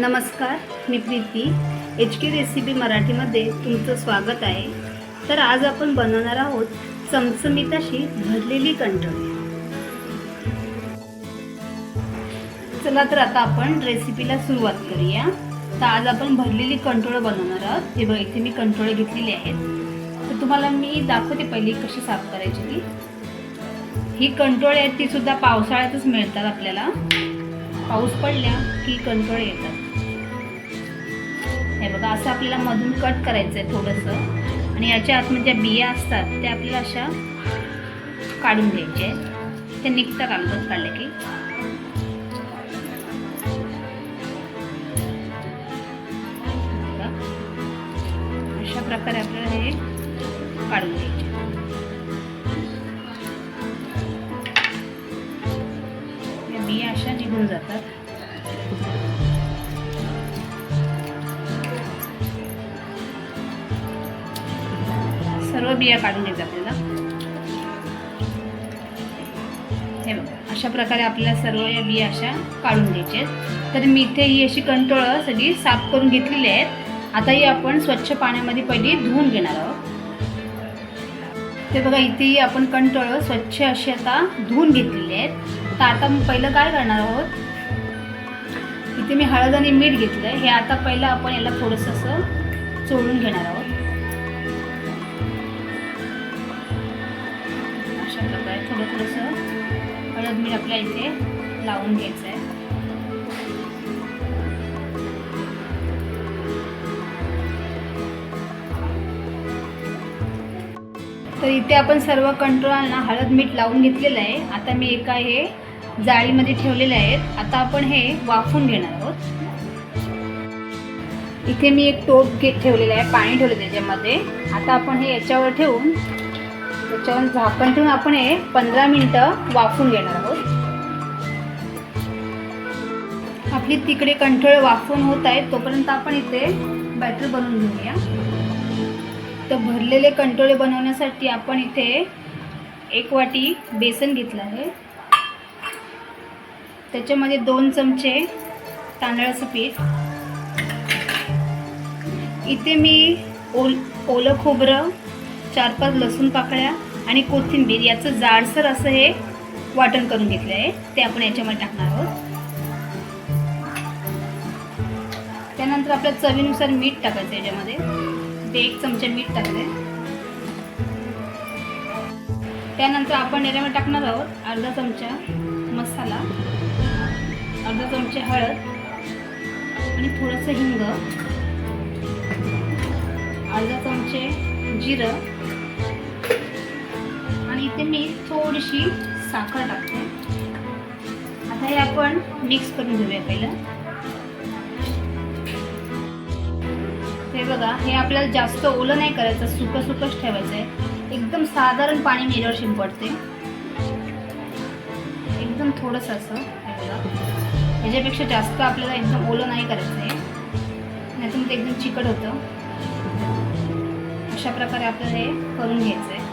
नमस्कार मी Preeti. H K recipe मराठीमध्ये तुमचं स्वागत आहे. तर आज आपण बनवणार आहोत चमचमीताशी भरलेली कंठोळी चला तर आता आपण रेसिपीला सुरुवात करूया. तर आज आपण भरलेली कंटोळं बनवणार आहोत. हे बघ इथे मी कंटोळे घेतलेली आहेत. तर तुम्हाला मी दाखवते पहिली कशी साफ करायची ती. ही कंटोळे आहेत ती सुद्धा पावसाळ्यातच मिळतात आपल्याला. पाऊस पडल्या की कणकळ येतात. हे बघा असं आपल्याला मधून कट करायचं आहे थोडंसं. आणि याच्या आतमध्ये ज्या बिया असतात त्या आपल्याला अशा काढून घ्यायच्या आहेत. ते निघतात अलगद काढले की. अशा प्रकारे आपल्याला हे काढून घ्यायचे. बिया काढून घ्यायचं आपल्याला हे बघा अशा प्रकारे आपल्याला सर्व या बिया अशा काढून घ्यायच्या आहेत. तर मी इथे ही अशी कंटोळं सगळी साफ करून घेतलेली आहेत. आता ही आपण स्वच्छ पाण्यामध्ये पहिली धुवून घेणार आहोत. ते बघा इथेही आपण कंटोळं स्वच्छ अशी आता धुवून घेतलेली आहेत. तर आता मी पहिलं काय करणार आहोत? इथे मी हळद आणि मीठ घेतलं हे आता पहिलं आपण याला थोडंसं असं चोळून घेणार आहोत. हळद आपल्या इथे लावून घ्यायचं आहे तर इथे आपण सर्व कंट्रोलांना हळद मीठ लावून घेतलेलं आहे. आता मी एका हे जाळीमध्ये ठेवलेले आहेत. आता आपण हे वाफून घेणार आहोत. इथे मी एक टोप घेत ठेवलेलं आहे पाणी ठेवलं त्याच्यामध्ये. आता आपण हे याच्यावर ठेवून त्याच्यावर झाकण ठेवून आपण हे पंधरा मिनटं वाफून घेणार आहोत. आपली तिकडे कंठळ वाफून होत आहे तोपर्यंत आपण इथे बॅटर बनवून घेऊया. तर भरलेले कंटोळे बनवण्यासाठी आपण इथे एक वाटी बेसन घेतलं आहे. त्याच्यामध्ये दोन चमचे तांदळाचं पीठ. इथे मी ओल ओलं खोबरं चार पाच लसूण पाकळ्या आणि कोथिंबीर याचं जाडसर असं हे वाटण करून घेतलं आहे ते आपण याच्यामध्ये टाकणार आहोत. त्यानंतर आपल्या चवीनुसार मीठ टाकायचं याच्यामध्ये. ते एक चमचा मीठ टाकले त्यानंतर आपण याच्यामध्ये टाकणार आहोत अर्धा चमचा मसाला अर्धा चमचे हळद आणि थोडंसं हिंग अर्धा चमचे जिरं आणि इथे मी थोडीशी साखर टाकते. आता हे आपण मिक्स करून घेऊया पहिलं. बघा हे आपल्याला जास्त ओलं नाही करायचं सुकं सुकंच ठेवायचं आहे. एकदम साधारण पाणी मेल्यावर शिंपडते. एकदम थोडंसं असं बघा. ह्याच्यापेक्षा जास्त आपल्याला एकदम ओलं नाही करायचं आहे. नाही तर मग ते एकदम चिकट होतं. अशा प्रकारे आपल्याला हे करून घ्यायचं आहे.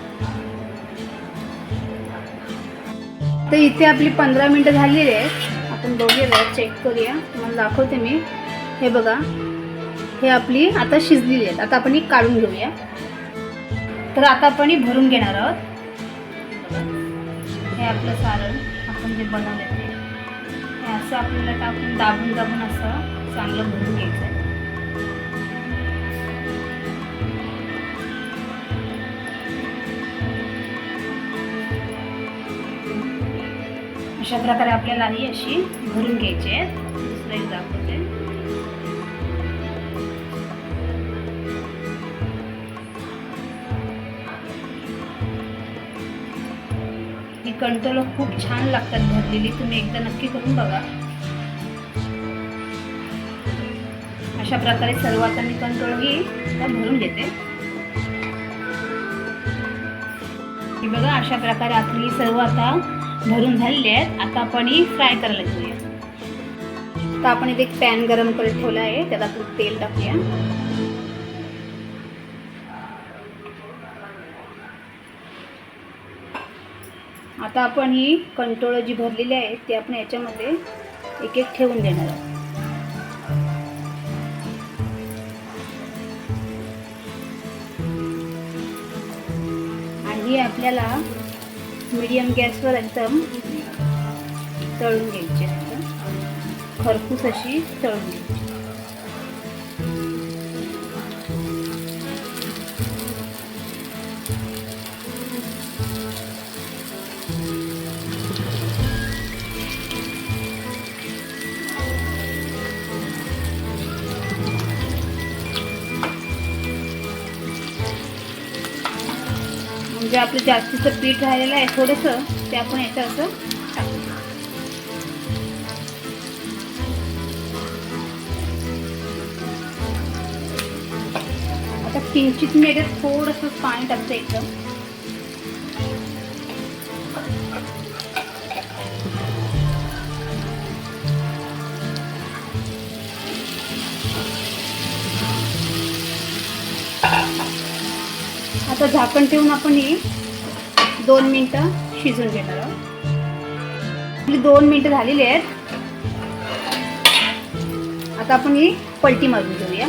तर इथे आपली पंधरा मिनटं झालेली आहेत आपण बघूया चेक करूया. तुम्हाला दाखवते मी. हे बघा. हे आपली आता शिजलेली आहेत. आता आपण ही काढून घेऊया. तर आता आपण ही भरून घेणार आहोत. हे आपलं सारण आपण जे बनवलं ते. हे असं आपल्याला टाकून दाबून दाबून असं चांगलं भरून घ्यायचं आहे अशा प्रकारे आपल्याला ही अशी भरून घ्यायची आहे दुसरं एक दाखवते. कंट्रोल खूप छान लागतात भरलेली. तुम्ही एकदा नक्की करून बघा. अशा प्रकारे सर्व आता मी कंट्रोल घेईल त्या भरून घेते. बघा अशा प्रकारे आपली सर्व आता भरून झालेली आहेत. आता आपण ही फ्राय करायला घेऊया. तर आपण इथे एक पॅन गरम करत ठेवला आहे. त्यात आपण तेल टाकूया. आता आपण ही कंटोळं जी भरलेली आहे ती आपण याच्यामध्ये एक एक ठेवून देणार आहोत. ही आपल्याला मीडियम गॅसवर एकदम तळून घ्यायची खरपूस अशी तळून घ्यायची. जे आपलं जास्तीचं पीठ राहिलेलं आहे थोडंसं ते आपण याचं असं आता किंचित मी याच्यात थोडंसं पाणी टाकतं एकदम. आता झाकण ठेवून आपण ही दोन मिनटं शिजून घेणार आहोत. दोन मिनटं झालेली आहेत. आता आपण ही पलटी मारून घेऊया.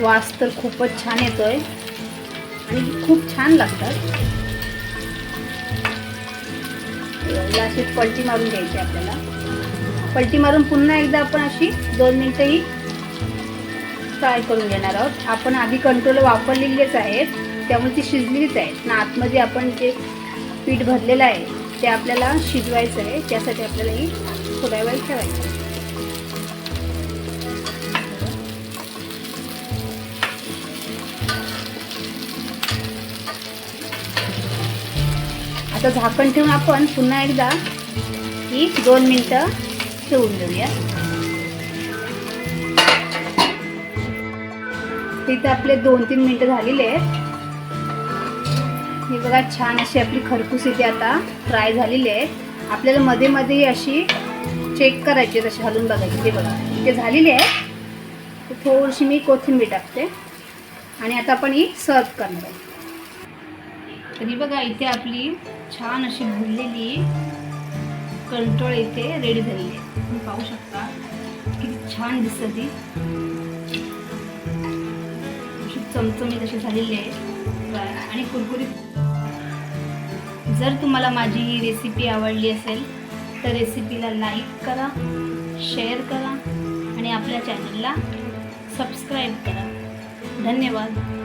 वास तर खूपच छान येतोय. आणि खूप छान लागतात. अशी पलटी मारून घ्यायची आपल्याला. पलटी मारून पुन्हा एकदा आपण अशी दोन मिनटं ही फ्राय करून घेणार आहोत. आपण आधी कंट्रोल वापरलेलेच आहेत. त्यामुळे ती शिजलेलीच आहेत. ना आतमध्ये आपण जे पीठ भरलेलं आहे ते आपल्याला शिजवायचं आहे. त्यासाठी आपल्याला ही थोड्या वेळ ठेवायचं आहे. आता झाकण ठेवून आपण पुन्हा एकदा ही दोन मिनटं ठेवून देऊया तिथे आपले दोन तीन मिनटं झालेले आहेत. हे बघा छान अशी आपली खरपूस इथे आता फ्राय झालेली आहे. आपल्याला मध्ये मध्ये अशी चेक करायची तशी हलून बघायची ते बघा इथे झालेली आहे. थोडीशी मी कोथिंबीर टाकते. आणि आता आपण ही सर्व करणार आहे. तरी बघा इथे आपली छान अशी भरलेली कंट्रोल इथे रेडी झालेली आहे. तुम्ही पाहू शकता. किती छान दिसत ती चमचमीत अशी झालेली आहे. आणि कुरकुरीत. जर तुम्हाला माझी ही रेसिपी आवडली असेल तर रेसिपीला लाईक करा शेअर करा आणि आपल्या चॅनलला सबस्क्राईब करा. धन्यवाद.